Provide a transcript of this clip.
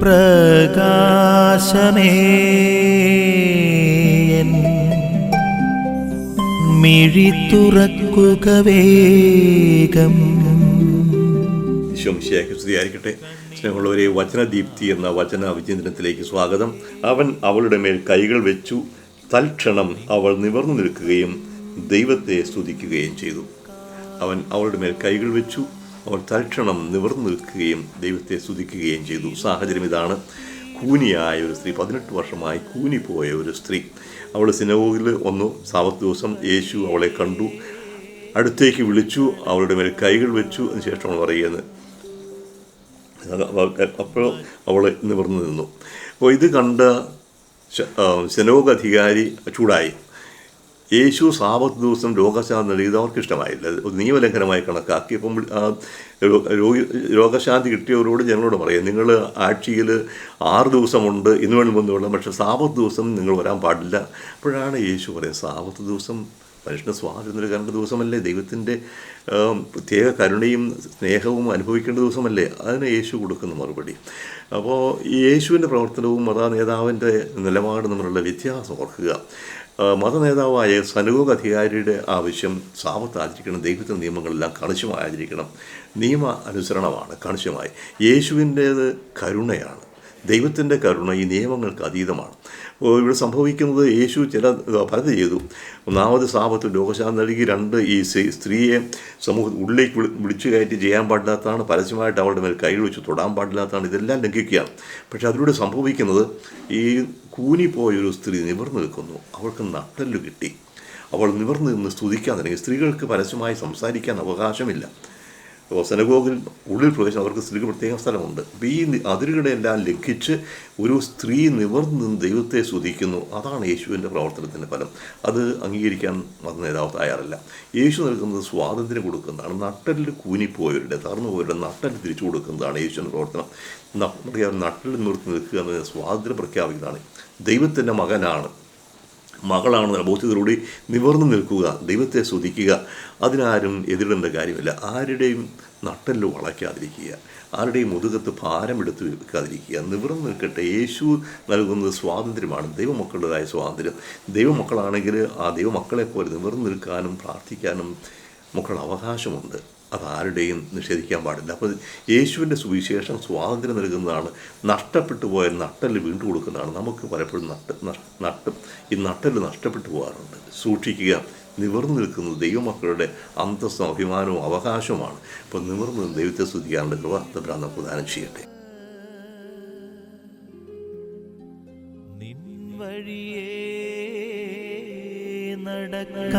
പ്രകാശമേ. മിഴി തുറക്കുക വേഗം. ശംശിയാക്കി സ്തുതിയായിരിക്കട്ടെ. സ്നേഹമുള്ളവരെ വചനദീപ്തി എന്ന വചന വിചിന്തനത്തിലേക്ക് സ്വാഗതം. അവൻ അവളുടെ മേൽ കൈകൾ വെച്ചു. തൽക്ഷണം അവൾ നിവർന്നു നിൽക്കുകയും ദൈവത്തെ സ്തുതിക്കുകയും ചെയ്തു. അവൻ അവളുടെ മേൽ കൈകൾ വെച്ചു. അവൾ തൽക്ഷണം നിവർന്നു നിൽക്കുകയും ദൈവത്തെ സ്തുതിക്കുകയും ചെയ്തു. സാഹചര്യം ഇതാണ്. കൂനിയായ ഒരു സ്ത്രീ പതിനെട്ട് വർഷമായി കൂനിപ്പോയ ഒരു സ്ത്രീ. അവൾ സിനഗോഗിൽ വന്നു. സാവത്ത് ദിവസം യേശു അവളെ കണ്ടു. അടുത്തേക്ക് വിളിച്ചു. അവളുടെ മേൽ കൈകൾ വെച്ചു. അതിനുശേഷമാണ് പറയുന്നത് അപ്പോൾ അവൾ നിവർന്നു നിന്നു. അപ്പോൾ ഇത് കണ്ട സെനോഗ് അധികാരി ചൂടായി. യേശു സാപത്ത് ദിവസം രോഗശാന്തി നൽകിയത് അവർക്ക് ഇഷ്ടമായില്ല. നിയമലംഘനമായി കണക്കാക്കി. അപ്പം രോഗി രോഗശാന്തി കിട്ടിയവരോട് ജനങ്ങളോട് പറയും നിങ്ങൾ ആഴ്ചയിൽ ആറ് ദിവസമുണ്ട് ഇന്ന് വേണം വന്നുകൊള്ളാം പക്ഷേ സാപത്ത് ദിവസം നിങ്ങൾ വരാൻ പാടില്ല. അപ്പോഴാണ് യേശു പറയുന്നത് സാപത്ത് ദിവസം മനുഷ്യന് സ്വാതന്ത്ര്യം നൽകേണ്ട ദിവസമല്ലേ? ദൈവത്തിന്റെ പ്രത്യേക കരുണയും സ്നേഹവും അനുഭവിക്കേണ്ട ദിവസമല്ലേ? അതിന് യേശു കൊടുക്കുന്ന മറുപടി. അപ്പോൾ യേശുവിന്റെ പ്രവർത്തനവും മതാ നേതാവിന്റെ നിലപാട് തമ്മിലുള്ള വ്യത്യാസം ഓർക്കുക. ആ, മത നേതാവായ സനുഗോഗ അധികാരിയുടെ ആവശ്യം സാമത്ത് ആചരിക്കണം ദൈവത്തിന്റെ നിയമങ്ങളെല്ലാം കണിശമായി ആചരിക്കണം. നിയമ അനുസരണമാണ് കണിശമായി. യേശുവിന്റേത് കരുണയാണ്. ദൈവത്തിന്റെ കരുണ ഈ നിയമങ്ങൾക്ക് അതീതമാണ്. ഇവിടെ സംഭവിക്കുന്നത് യേശു ചില പലത് ചെയ്തു. ഒന്നാമത് സാപത്ത് ലോകശാന്തി നൽകി രണ്ട് ഈ സ്ത്രീയെ സമൂഹ ഉള്ളിലേക്ക് വിളി- വിളിച്ചു കയറ്റി ചെയ്യാൻ പാടില്ലാത്തതാണ്. പരസ്യമായിട്ട് അവളുടെ മേൽ കൈ വെച്ച് തൊടാൻ പാടില്ലാത്തതാണ്. ഇതെല്ലാം ലംഘിക്കുകയാണ്. പക്ഷേ അതിലൂടെ സംഭവിക്കുന്നത് ഈ കൂനിപ്പോയൊരു സ്ത്രീ നിവർന്നു നിൽക്കുന്നു. അവൾക്ക് നട്ടല്ലു കിട്ടി. അവൾ നിവർന്നു നിന്ന് സ്തുതിക്കാൻ തുടങ്ങി സ്ത്രീകൾക്ക് പരസ്യമായി സംസാരിക്കാൻ അവകാശമില്ല. അപ്പോൾ സെനഗോഗിൽ ഉള്ളിൽ പ്രവേശനം അവർക്ക് സ്ത്രീക്ക് പ്രത്യേക സ്ഥലമുണ്ട്. അപ്പോൾ ഈ അതിരുകളെല്ലാം ലംഘിച്ച് ഒരു സ്ത്രീ നിവർന്ന് ദൈവത്തെ സ്തുതിക്കുന്നു. അതാണ് യേശുവിന്റെ പ്രവർത്തനത്തിന്റെ ഫലം. അത് അംഗീകരിക്കാൻ മത നേതാവ് തയ്യാറല്ല. യേശു നൽകുന്നത് സ്വാതന്ത്ര്യം കൊടുക്കുന്നതാണ്. നട്ടലിൽ കൂനിപ്പോയവരുടെ തകർന്നു പോയവരുടെ നട്ടൽ തിരിച്ചു കൊടുക്കുന്നതാണ് യേശുവിന്റെ പ്രവർത്തനം. നമ്മുടെ നട്ടൽ നിർത്തി നിൽക്കുക എന്നത് സ്വാതന്ത്ര്യം പ്രഖ്യാപിക്കുന്നതാണ്. ദൈവത്തിന്റെ മകനാണ്. മകളാണെന്ന ബോധ്യത്തിലൂടെ നിവർന്നു നിൽക്കുക ദൈവത്തെ സ്തുതിക്കുക. അതിനാരും എതിരിടേണ്ട കാര്യമില്ല. ആരുടെയും നട്ടൽ വളയ്ക്കാതിരിക്കുക. ആരുടെയും മുതുകത്ത് ഭാരമെടുത്ത് വെക്കാതിരിക്കുക. നിവർന്നു നിൽക്കട്ടെ. യേശു നൽകുന്നത് സ്വാതന്ത്ര്യമാണ്. ദൈവമക്കളുടേതായ സ്വാതന്ത്ര്യം. ദൈവമക്കളാണെങ്കിൽ ആ ദൈവമക്കളെ പോലെ നിവർന്നു നിൽക്കാനും പ്രാർത്ഥിക്കാനും മക്കൾ അവകാശമുണ്ട്. അതാരുടെയും നിഷേധിക്കാൻ പാടില്ല. അപ്പോൾ യേശുവിന്റെ സുവിശേഷം സ്വാതന്ത്ര്യം നൽകുന്നതാണ്. നഷ്ടപ്പെട്ടു പോയ നട്ടൽ വീണ്ടും കൊടുക്കുന്നതാണ്. നമുക്ക് പലപ്പോഴും നട്ട് നട്ടും ഈ നട്ടൽ നഷ്ടപ്പെട്ടു പോകാറുണ്ട്. സൂക്ഷിക്കുക നിവർന്നു നിൽക്കുന്നത് ദൈവമക്കളുടെ അന്തസ്സും അഭിമാനവും അവകാശവുമാണ്. അപ്പോൾ നിവർന്ന് ദൈവത്തെ സ്തുതിക്കാനുള്ള കൃപ തബ്രാൻ നമുക്ക് ദാനം ചെയ്യട്ടെ. വഴിയേ നടക്ക